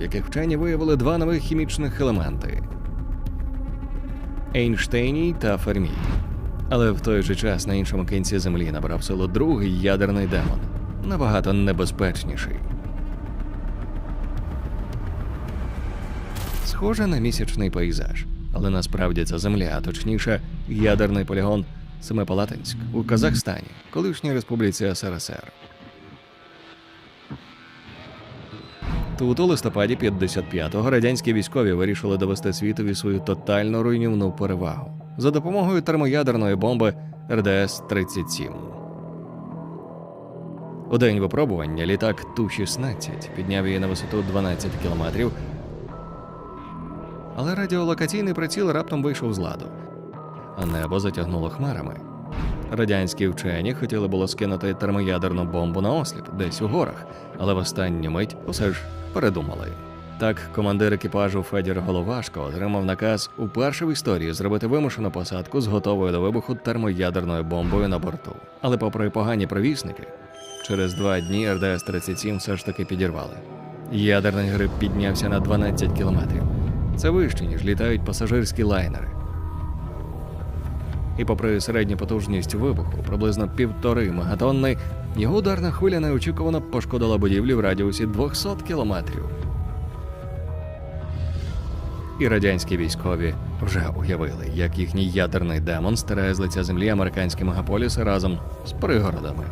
яких вчені виявили два нових хімічних елементи Ейнштейній та Фермій. Але в той же час на іншому кінці землі набрав силу другий ядерний демон, набагато небезпечніший. Схоже на місячний пейзаж, але насправді це земля, а точніше, ядерний полігон Семипалатинськ у Казахстані, колишній республіці СРСР. Тут у листопаді 55-го радянські військові вирішили довести світові свою тотально руйнівну перевагу за допомогою термоядерної бомби РДС-37. У день випробування літак Ту-16 підняв її на висоту 12 кілометрів, але радіолокаційний приціл раптом вийшов з ладу, а небо затягнуло хмарами. Радянські вчені хотіли було скинути термоядерну бомбу на осліп десь у горах, але в останню мить усе ж передумали. Так, командир екіпажу Федір Головашко отримав наказ уперше в історії зробити вимушену посадку з готовою до вибуху термоядерною бомбою на борту. Але, попри погані провісники, через два дні РДС-37 все ж таки підірвали. Ядерний гриб піднявся на 12 кілометрів. Це вище, ніж літають пасажирські лайнери. І попри середню потужність вибуху, приблизно півтори мегатонни, його ударна хвиля неочікувано пошкодила будівлі в радіусі 200 кілометрів. І радянські військові вже уявили, як їхній ядерний демон стирає з лиця землі американські мегаполіси разом з пригородами.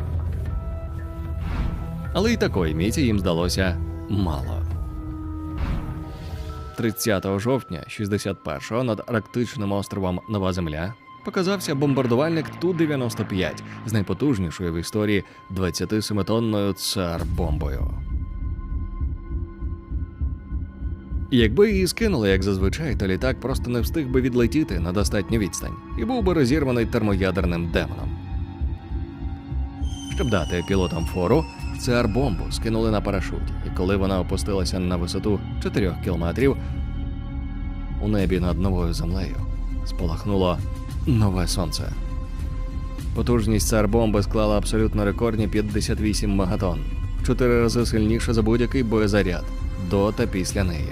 Але й такої міті їм здалося мало. 30 жовтня 61-го над арктичним островом Нова Земля показався бомбардувальник Ту-95 з найпотужнішою в історії 27-тонною цар-бомбою. Якби її скинули, як зазвичай, то літак просто не встиг би відлетіти на достатню відстань і був би розірваний термоядерним демоном. Щоб дати пілотам фору, цар-бомбу скинули на парашуті, і коли вона опустилася на висоту 4 кілометрів, у небі над новою землею спалахнуло нове сонце. Потужність цар-бомби склала абсолютно рекордні 58 мегатон, чотири рази сильніше за будь-який боєзаряд до та після неї.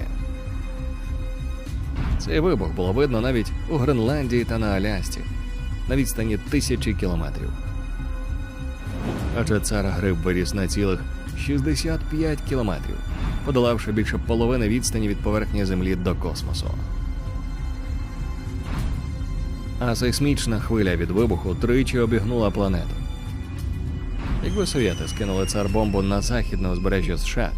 Цей вибух було видно навіть у Гренландії та на Алясці на відстані тисячі кілометрів. Адже цар гриб виріс на цілих 65 кілометрів, подолавши більше половини відстані від поверхні Землі до космосу. А сейсмічна хвиля від вибуху тричі обігнула планету. Якби совєти скинули цар бомбу на західне узбережжя США,